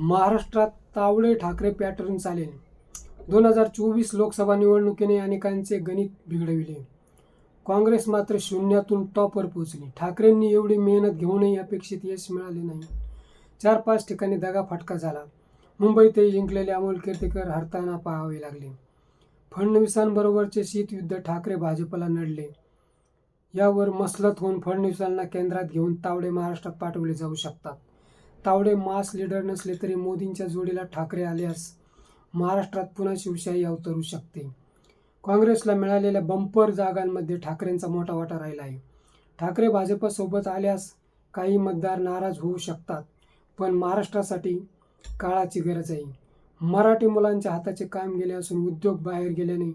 महाराष्ट्रात तावडे ठाकरे पॅटर्न चालेल. दोन हजार चोवीस लोकसभा निवडणुकीने अनेकांचे गणित बिघडविले. काँग्रेस मात्र शून्यातून टॉपवर पोहोचली. ठाकरेंनी एवढी मेहनत घेऊनही अपेक्षित यश मिळाले नाही. चार पाच ठिकाणी दगा फटका झाला. मुंबईतही जिंकलेले अमोल कीर्तीकर हरताना पाहावे लागले. फडणवीसांबरोबरचे शीतयुद्ध ठाकरे भाजपला नडले. यावर मसलत होऊन फडणवीसांना केंद्रात घेऊन तावडे महाराष्ट्रात पाठवले जाऊ शकतात. तावडे मास लीडर नसले तरी मोदींच्या जोडीला ठाकरे आल्यास महाराष्ट्रात पुन्हा शिवशाही अवतरू शकते. काँग्रेसला मिळालेल्या बंपर जागांमध्ये ठाकरेंचा मोठा वाटा राहिला आहे. ठाकरे भाजपसोबत आल्यास काही मतदार नाराज होऊ शकतात पण महाराष्ट्रासाठी काळाची गरज आहे. मराठी मुलांच्या हाताचे काम गेले असून उद्योग बाहेर गेल्याने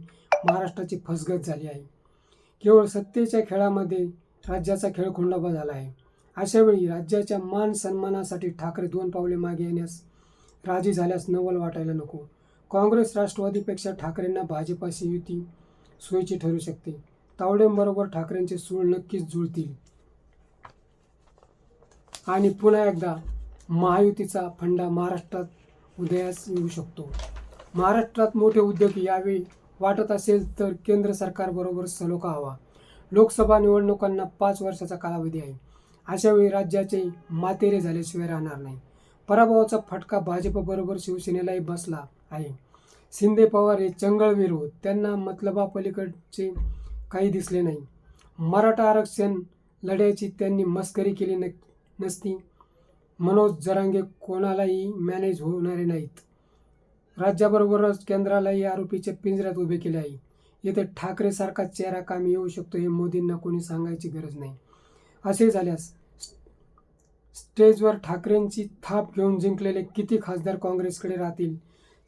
महाराष्ट्राची फसगत झाली आहे. केवळ सत्तेच्या खेळामध्ये राज्याचा खेळ खोंडाबा झाला आहे. अशावेळी राज्याच्या मान सन्मानासाठी ठाकरे दोन पावले मागे येण्यास राजी झाल्यास नवल वाटायला नको. काँग्रेस राष्ट्रवादीपेक्षा ठाकरेंना भाजपाशी युती सोयीची ठरू शकते. तावडेंबरोबर ठाकरेंचे सूळ नक्कीच जुळतील. आणि पुन्हा एकदा महायुतीचा फंडा महाराष्ट्रात उदयास येऊ शकतो. महाराष्ट्रात मोठे उद्योग यावेळी वाटत असेल तर केंद्र सरकारबरोबर सलोखा हवा. लोकसभा निवडणुकांना पाच वर्षाचा कालावधी आहे. अशावेळी राज्याचे मातेरे झाल्याशिवाय राहणार नाही. पराभवाचा फटका भाजपबरोबर शिवसेनेलाही बसला आहे. शिंदे पवार हे चंगळवीर होत. त्यांना मतलबापलीकडचे काही दिसले नाही. मराठा आरक्षण लढ्याची त्यांनी मस्करी केली न नसती. मनोज जरांगे कोणालाही मॅनेज होणारे नाहीत. राज्याबरोबरच केंद्रालाही आरोपीचे पिंजऱ्यात उभे केले आहे. येथे ठाकरेसारखा चेहरा कामी येऊ शकतो हे मोदींना कोणी सांगायची गरज नाही. असे झाल्यास स्टेजवर ठाकरेंची थाप घेऊन जिंकलेले किती खासदार काँग्रेसकडे राहतील?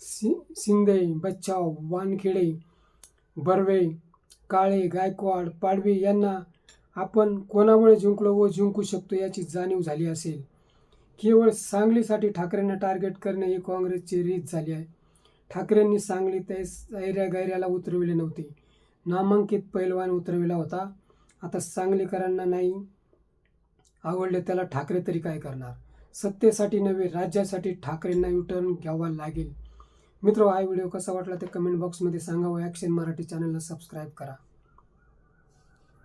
सि शिंदे बच्चाव वानखेडे बर्वे काळे गायकवाड पाडवी यांना आपण कोणामुळे जिंकलो व जिंकू शकतो याची जाणीव झाली असेल. केवळ सांगलीसाठी ठाकरेंना टार्गेट करणे ही काँग्रेसची रीत झाली आहे. ठाकरेंनी सांगली ते ऐऱ्या गैऱ्याला उतरविले नव्हते. नामांकित पैलवान उतरविला होता. आता सांगलीकरांना नाही आवडले त्याला ठाकरे तरी काय करणार? सत्तेसाठी नव्हे राज्यासाठी ठाकरेंना युटर्न घ्यावा लागेल. मित्र हा व्हिडिओ कसा वाटला ते कमेंट बॉक्समध्ये सांगा व ॲक्शन मराठी चॅनलला सबस्क्राईब करा.